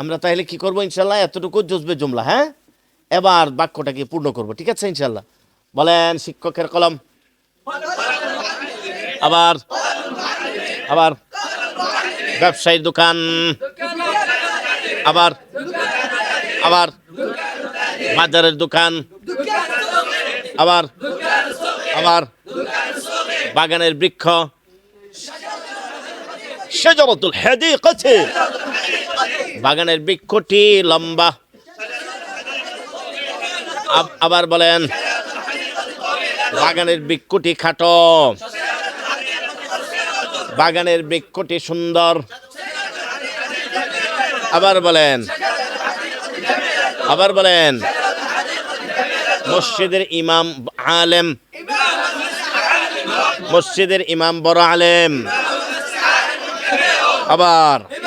আমরা তাহলে কি করব? ইনশাল্লাহ এতটুকু জজবে জুমলা হ্যাঁ? এবার বাক্যটাকে পূর্ণ করব, ঠিক আছে ইনশাল্লাহ? বলেন শিক্ষকের কলম। আবার আবার। ব্যবসায়ীর দোকান। আবার আবার। বাজারের দোকান। আবার আবার। বাগানের বৃক্ষ। সেজরতুল হাদিকাতে বাগানের বৃক্ষটি লম্বা। আব- আবার বলেন, বাগানের বৃক্ষটি খাটো। বাগানের বৃক্ষটি সুন্দর। আবার বলেন আবার বলেন, মসজিদের ইমাম আলেম, মসজিদের ইমাম বড় আলেম। আবার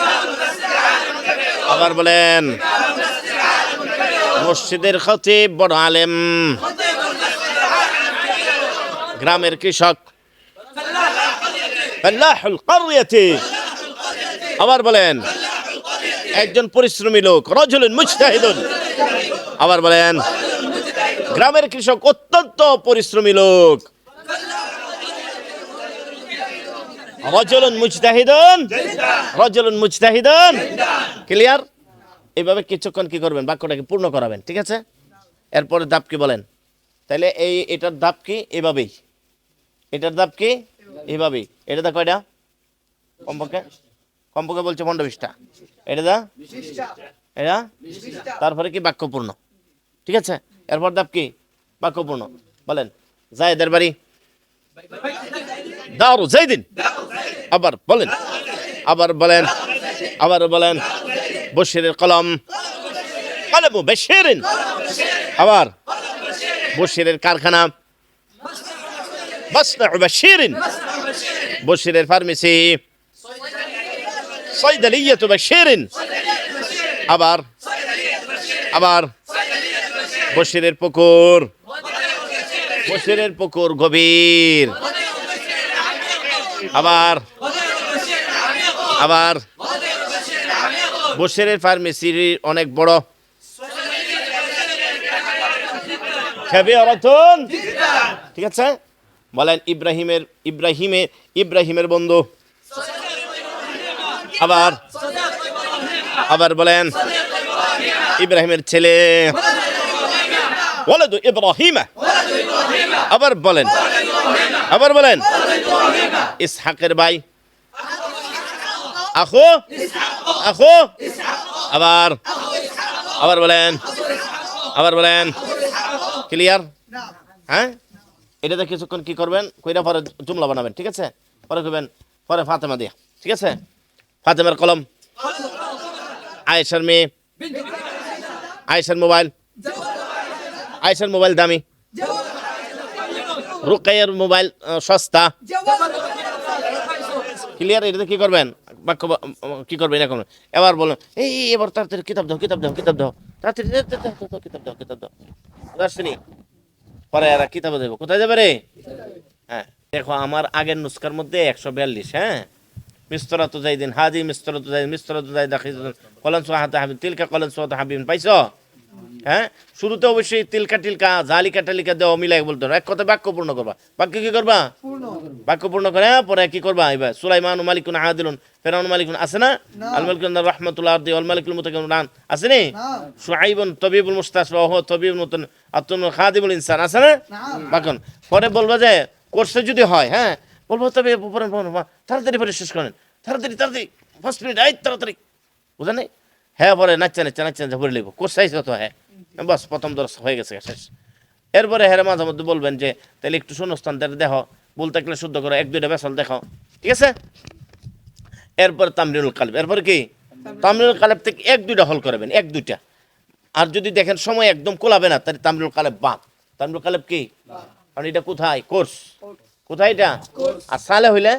আবার বলেন, মসজিদের খতিব বড় আলেম। গ্রামের কৃষক। আবার বলেন, একজন পরিশ্রমী লোক, রজুলুন মুজতাহিদুন। আবার বলেন, গ্রামের কৃষক অত্যন্ত পরিশ্রমী লোক। রজলুন মুজতাহিদুন। রজলুন মুজতাহিদুন। ক্লিয়ার? এইভাবে কিছুক্ষণ কি করবেন? বাক্যটাকে পূর্ণ করাবেন ঠিক আছে? এরপরে ধাপ কি বলেন? তাহলে এই এটার দাপ কি? এভাবেই। এটার ধাপ কি? এভাবেই। এটা দা কয়টা কমপক্ষে? কমপক্ষে বলছে পনেরো বিশটা। এটা দা এটা? তারপরে কি? বাক্যপূর্ণ ঠিক আছে? এরপর দাপ কি? বাক্যপূর্ণ বলেন। জায়দের বাড়ি। দারু জাইদিন আবার বলেন আবার বলেন আবার বলেন বশিরের কলম কলম বেশিরিন আবার বশিরের কারখানা মাসনা বাশিরিন বশিরের ফার্মেসি صيدلية بشير আবার আবার বশিরের পুকুর বশিরের পুকুর গভীর আবার আবার। বশিরের ফার্মেসি অনেক বড়। ঠিক আছে? বলেন ইব্রাহিমের ইব্রাহিমের ইব্রাহিমের বন্ধু। আবার আবার বলেন ইব্রাহিমের ছেলে। বলে ওয়ালাদু ইব্রাহিমা। আবার বলেন আবার বলেন। ইসহাকের ভাই। আখো আখো আবার। আবার বলেন। আবার বলেন। ক্লিয়ার হ্যাঁ? এটাতে কিছুক্ষণ কি করবেন? কইরা পরে জুমলা বানাবেন, ঠিক আছে? পরে কইবেন, পরে ফাতেমা দিয়া, ঠিক আছে? ফাতেমার কলম। আয়েশার মেয়ে। আয়েশার মোবাইল। আয়েশার মোবাইল দামি। রুকাইয়ের মোবাইল সস্তা। ক্লিয়ার এটাতে কি করবেন? বাক্য কি করবেন? এখন এবার বলুন, এই এবার তাড়াতাড়ি কিতাব দাও কিতাব দাও কিতাব দাও। তাড়াতাড়ি কিতাব দাও কিতাব দাও। আসছেনি পরে এরা কিতাব দেবো। কোথায় যাবে রে? হ্যাঁ দেখো, আমার আগের নুস্কার মধ্যে একশো বিয়াল্লিশ হ্যাঁ? মিস্তরা তো যাই দিন হাজি মিস্তরাত জাইদিন যাই জাইদ কলন সোহাত হাবিব, তিলকা কলন সোহাত হাবিব, পাইছো? হ্যাঁ? শুরুতে অবশ্যই তিলকা টিলকা জালিকা টালিকা দেওয়া মিলাই বলতো এক কথা বাক্য পূর্ণ করবা। বাক্য কি করবা? বাক্য পূর্ণ করে হ্যাঁ, পরে কি করবা? এবার সুলাইমান মালিকুন আদিলুন ফেরাউন মালিকুন আছে না? আল মালিকুন রহমতুল্লাহ আরদি আল মালিকুল মুতাকিন রান। আছে নি? সুআইবুন তবিবুল মুস্তাসফা ওহ তবিবুল মুতান আতুন খাদিমুল ইনসান আছে না? বাকন পরে বলবা যে কোর্সে যদি হয় হ্যাঁ বলব তবে পরে পরে, পরে, তাড়াতাড়ি পরে শেষ করেন। তাড়াতাড়ি তাড়াতাড়ি ফার্স্ট মিনিট এই তাড়াতাড়ি। বুঝলেন? হ্যাঁ পরে নাচছে নাচছে নাচছে ভরে লিখব। কোর্স সাইজ কত হ্যাঁ। বাস, প্রথম দর্শ হয়ে গেছে, শেষ। এরপরে হ্যাঁ মাঝে মধ্যে বলবেন যে তাহলে একটু শূন্যস্থান তাহলে দেখো বলতে থাকলে শুদ্ধ করো, এক, দুইটা বেসল দেখো। ঠিক আছে? এরপর তামরিনুল কালেব, এরপর কি? তামরিনুল কালেব থেকে এক, দুইটা হল করবেন, এক, দুইটা। আর যদি দেখেন সময় একদম কোলাবে না, তাহলে তামরিনুল কালেব বাদ। তামরিনুল কালেব কি? কারণ এটা কোথায়? কোর্স। কোথায় এটা? আর সালে হইলে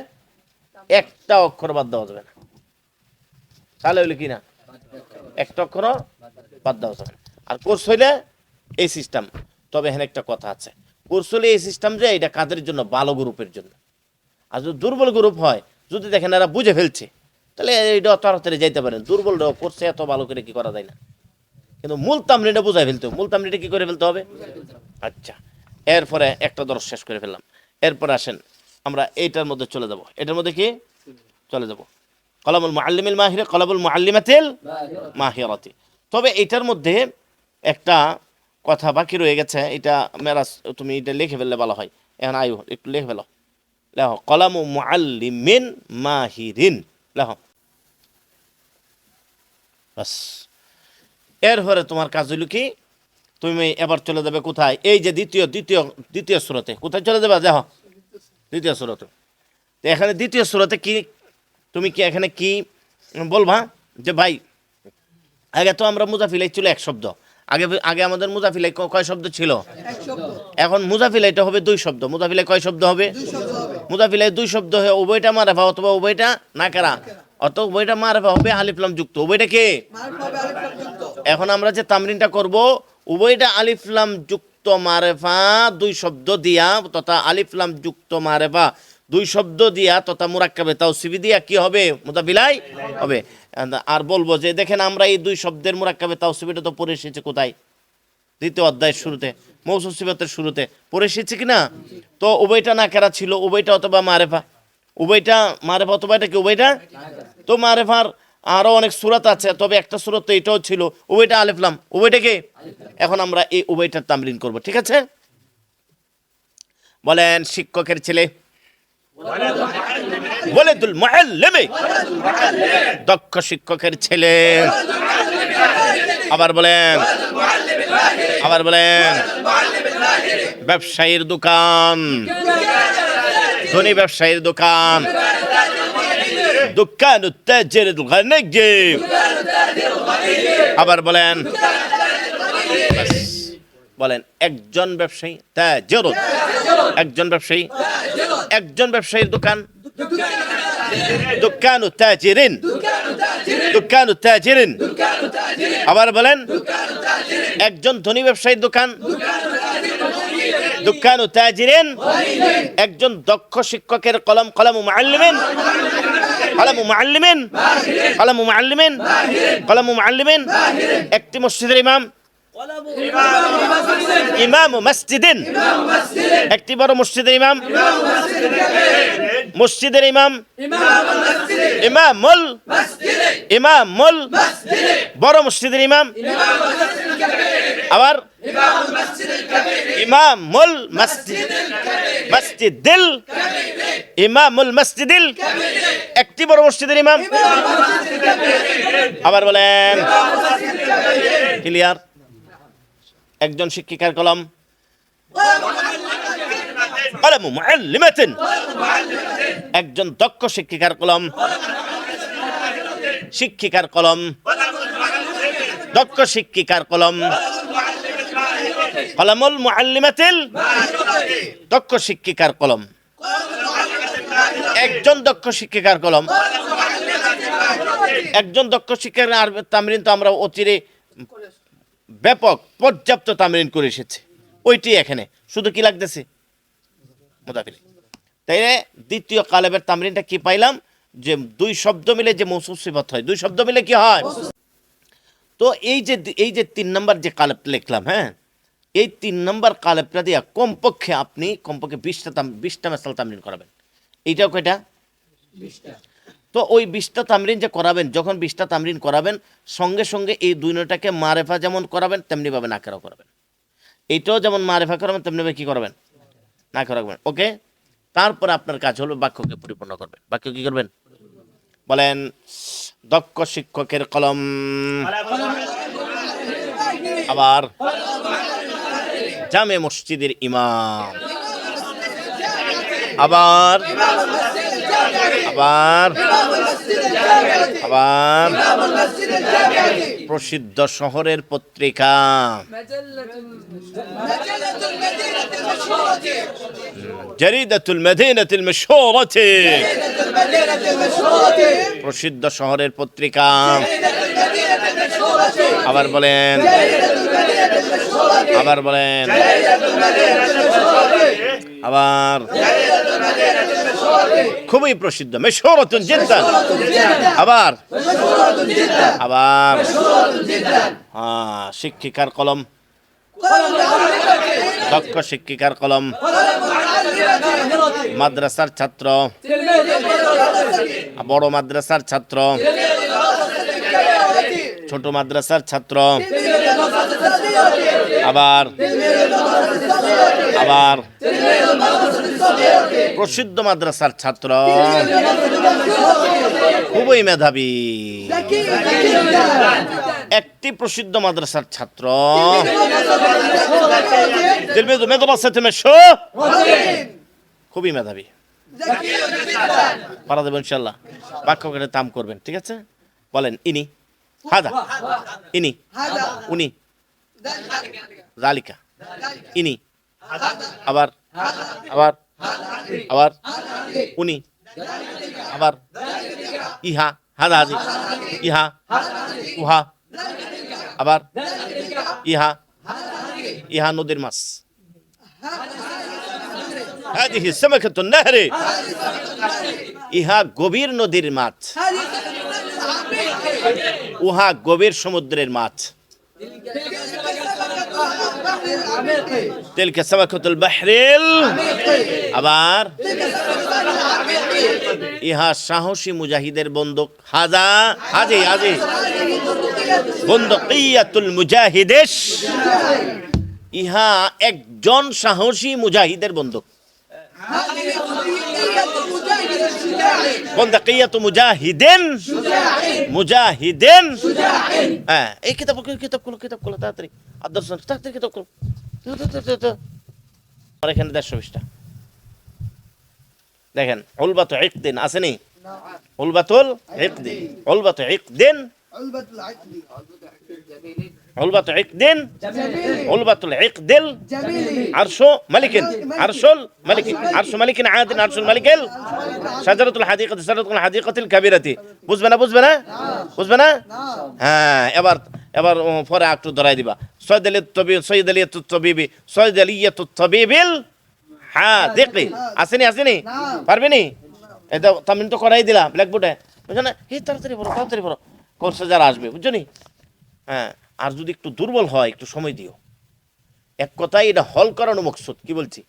একটা অক্ষর বাদ দেওয়া যাবে না। সালে হইলে কি না? একটা অক্ষর বাদ দেওয়া যাবে না। আর কোর্স হইলে এই সিস্টেম তবে এখানে একটা কথা আছে। কোর্স হলে এই সিস্টেম যে, এটা কাদের জন্য? ভালো গ্রুপের জন্য। আর যদি দুর্বল গ্রুপ হয়, যদি দেখেন এরা বুঝে ফেলছে, তাহলে এইটা তাড়াতাড়ি যাইতে পারেন। দুর্বল করছে এত ভালো করে কি করা যায় না। কিন্তু মূল তামরিটা বুঝাই ফেলতে হবে। মূল তামরিটা কি করে ফেলতে হবে? আচ্ছা এরপরে একটা দরস শেষ করে ফেললাম। এরপরে আসেন, আমরা এইটার মধ্যে চলে যাব। এটার মধ্যে কি? চলে যাব। কলামুল মুআল্লিমিল মাহিরে, কলামুল মুআল্লিমাতিল মাহিরাতি। তবে এটার মধ্যে একটা কথা বাকি রয়ে গেছে, এটা মেরাজ, তুমি এটা লিখে ফেললে ভালো হয়। এখন আয়ু, একটু লিখে ফেলো। লেখ কলামু মুআল্লিমিন মাহিরিন। লেখ বাস। এরপরে তোমার কাজ হইল কি? তুমি এবার চলে যাবে কোথায়? এই যে দ্বিতীয় দ্বিতীয় দ্বিতীয় স্রোতে। কোথায় চলে যাবে? দেখো। দ্বিতীয় স্রোতে। তো এখানে দ্বিতীয় স্রোতে কি, তুমি কি এখানে কি বলবা? যে ভাই, আগে তো আমরা মুজাফিলাই ছিল এক শব্দ। আগে আগে আমাদের মুজাফিলাই কয় শব্দ ছিল? এখন মুজাফিলাইটা হবে দুই শব্দ। মুজাফিলাই কয় শব্দ হবে? মুজাফিলাই দুই শব্দ হয়ে উভয়টা মারেফা অথবা উভয়টা নাকারা। অত উভয়টা মারেফা হবে আলিফলাম যুক্ত। উভয়টা কে? এখন আমরা যে তামরিনটা করব উভয়টা আলিফলাম যুক্ত মারেফা দুই শব্দ দিয়া তথা আলিফলাম যুক্ত মারেফা দুই শব্দ দিয়া তথা মুরাক্কাবে তাও সিবি দিয়া কি হবে? মুতাবিলাই হবে। আর বলব যে, দেখেন আমরা এই দুই শব্দের মুরাক্কাবে তাও সিবিটা তো পড়ে এসেছে কোথায়? দ্বিতীয় অধ্যায়ের শুরুতে, মৌসুম সিবাতের শুরুতে। পড়ে এসেছে কি না? তো উভয়টা নাকেরা ছিল? উভয়টা অথবা মারেফা। উভয়টা মারেফা অথবা এটা কি উভয়টা তো মারেফার আরও অনেক সুরত আছে, তবে একটা সুরত তো এটাও ছিল। উভয়টা আলেফলাম উভয়টা কে? এখন আমরা এই উভয়টার তামরিন করব, ঠিক আছে? বলেন, শিক্ষকের ছেলে। ওয়ালিদুল মুআল্লিমি। দক্ষ শিক্ষকের ছেলে। আবার বলেন আবার বলেন, ব্যবসায়ীর দোকান, ধনী ব্যবসায়ীর দোকান দোকান উত্তেজের দোকানে আবার বলেন। বলেন, একজন ব্যবসায়ী তাজের একজন ব্যবসায়ী, একজন ব্যবসায়ীর দোকান দোকান তাজিরিন। দোকান তাজিরিন। আবার বলেন, একজন ধনী ব্যবসায়ীর দোকান। দোকান তাজিরিন, একজন দক্ষ শিক্ষকের কলম কলম মুআল্লিমিন। কলম মুআল্লিমিন কলম মুআল্লিমিন কলম মুআল্লিমিন। একটি মসজিদের ইমাম। ইমাম মসজিদিন। একটি বড় মসজিদের ইমাম। মসজিদের ইমাম। ইমামুল ইমামুল বড় মসজিদের ইমাম। আবার ইমামুল মসজিদ মসজিদিল ইমামুল মসজিদিল। একটি বড় মসজিদের ইমাম। আবার বলেন। ক্লিয়ার? একজন শিক্ষিকার কলম। কলম মুআল্লিমাতিন। একজন দক্ষ শিক্ষিকার কলম শিক্ষিকার কলম, দক্ষ শিক্ষিকার কলম। কলমুল মুআল্লিমাতিল, দক্ষ শিক্ষিকার কলম। একজন দক্ষ শিক্ষিকার কলম। একজন দক্ষ শিক্ষিকার আর তামরিন তো আমরা অচিরে ব্যাপক পর্যাপ্ত তামরিন করে এসেছে। ওইটি এখানে। শুধু কি লাগতেছে? মোদাফিল। তাই দ্বিতীয় কালেবের তামরিনটা কি পাইলাম? যে দুই শব্দ মিলে যে মৌসুফ সিফত হয়। দুই শব্দ মিলে কি হয়? তো এই যে এই যে তিন নম্বর যে কালেব লিখলাম হ্যাঁ? এই তিন নম্বর কালেবটা দিয়া কমপক্ষে আপনি কমপক্ষে বিশটা তাম বিশটা মেসাল তামরিন করাবেন। এইটাও কয়টা? তো ওই বিশটা তামরিন যে করাবেন যখন বিশটা তামরিন করাবেন সঙ্গে সঙ্গে এই দুই নটাকে মারেফা যেমন করাবেন তেমনিভাবে নাকেরাও করাবেন। এইটাও যেমন মারেফা করাবেন তেমনিভাবে কি করবেন? না করে রাখবেন, ওকে? তারপরে আপনার কাজ হলো বাক্যকে পরিপূর্ণ করবেন। বাক্য কি করবেন? বলেন, দক্ষ শিক্ষকের কলম। আবার, জামে মসজিদের ইমাম। আবার আবার আবার প্রসিদ্ধ শহরের পত্রিকা। জারিদাতুল মদিনাতুল মশহুরাতি প্রসিদ্ধ শহরের পত্রিকা। আবার বলেন আবার বলেন, আবার খুবই প্রসিদ্ধ মেশরতুন জিদ্দান। আবার? আবার। হ্যাঁ শিক্ষিকার কলম। দক্ষ শিক্ষিকার কলম। মাদ্রাসার ছাত্র। বড় মাদ্রাসার ছাত্র। ছোট মাদ্রাসার ছাত্র। আবার আবার। প্রসিদ্ধ মাদ্রাসার ছাত্র। খুবই মেধাবী। একটি প্রসিদ্ধ মাদ্রাসার ছাত্র। খুবই মেধাবী। পারা দেবেন ইনশাল্লাহ বাক্য করে তাম করবেন, ঠিক আছে? বলেন, ইনি। হাদা। ইনি। উনি। জালিকা ইনি আবার আবার আবার উনি আবার ইহা হাদা হাজি ইহা উহা আবার ইহা ইহা নদীর মাছ هذه سمكة النهر ইহা গভীর নদীর মাছ উহা গভীর সমুদ্রের মাছ তিলকে সাবাকাতুল বাহরিল আবার ইহা সাহসী মুজাহিদের বন্দুক হাজা হাজি হাজি বন্দুকিয়াতুল মুজাহিদেশ ইহা একজন সাহসী মুজাহিদের বন্দুক বন্দুকিয়াতু মুজাহিদিন। মুজাহিদিন। হ্যাঁ এই কিতাব কিতাব খুলো কিতাব খুলো তাড়াতাড়ি আদর্শ তাড়াতাড়ি কিতাব খুলো। আর এখানে দেড়শো বিশটা। দেখেন, উলবাত ইকদিন আসেনি উলবাতুল ইকদিন। উলবাত ইকদিন। علبة العقد উলবাত ইকদিন উলবাতুল ইকদিল جميل عرش ملك عرش ملك عرش ملك عاد عرش الملك شجرة الحديقة شجرة الحديقة الكبيرة বুঝবে না বুঝবে না বুঝবে না হ্যাঁ এবার এবার উম, পরে একটু ধরাই দিবা সৈয়দ আলী তবি সৈয়দ আলী তবিবি সৈয়দ আলী তবিবিল হ্যাঁ দেখলি আসেনি আসেনি পারবি নি এটা তামিন তো করাই দিলাম ব্ল্যাকবোর্ডে বুঝছো না এই তাড়াতাড়ি পড়ো তাড়াতাড়ি পড়ো কোর্সে যারা আসবে বুঝছো নি হ্যাঁ আর যদি একটু দুর্বল হয়, একটু সময় দিও। এক কথায় এটা হল করানো মকসুদ, কি বলছি?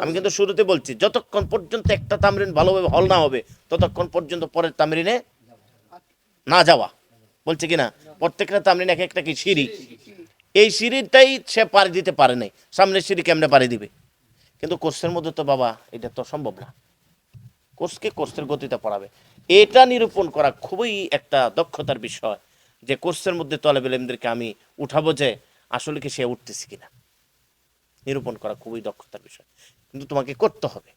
আমি কিন্তু শুরুতে বলছি, যতক্ষণ পর্যন্ত একটা তামরিন ভালোভাবে হল না হবে, ততক্ষণ পর্যন্ত পরের তামরিনে না যাওয়া। বলছে কি না প্রত্যেকটা তামরিন এক একটা কি সিঁড়ি? এই সিঁড়িটাই সে পাড়ি দিতে পারে নাই। সামনের সিঁড়ি কেমনে পাড়ি দিবে? কিন্তু কোর্সের মধ্যে তো বাবা, এটা তো সম্ভব না। কোর্সকে কোর্সের গতিতে পড়াবে। এটা নিরূপণ করা খুবই একটা দক্ষতার বিষয়। যে কোর্সের মধ্যে তলেবেলেমদেরকে আমি উঠাবো যে আসলে কি সে উঠতেছি কিনা। নিরূপণ করা খুবই দক্ষতার বিষয়। কিন্তু তোমাকে করতে হবে।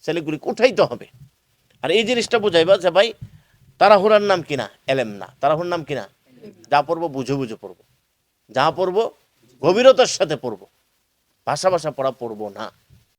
ছেলেগুলিকে উঠাইতে হবে। আর এই জিনিসটা বোঝাইবা যে ভাই, তারাহুরার নাম কিনা? এলেম না। তারাহুর নাম কিনা? যা পড়ব বুঝে বুঝে পড়ব। যা পড়ব গভীরতার সাথে পড়ব। ভাষা ভাষা পড়া পড়ব না।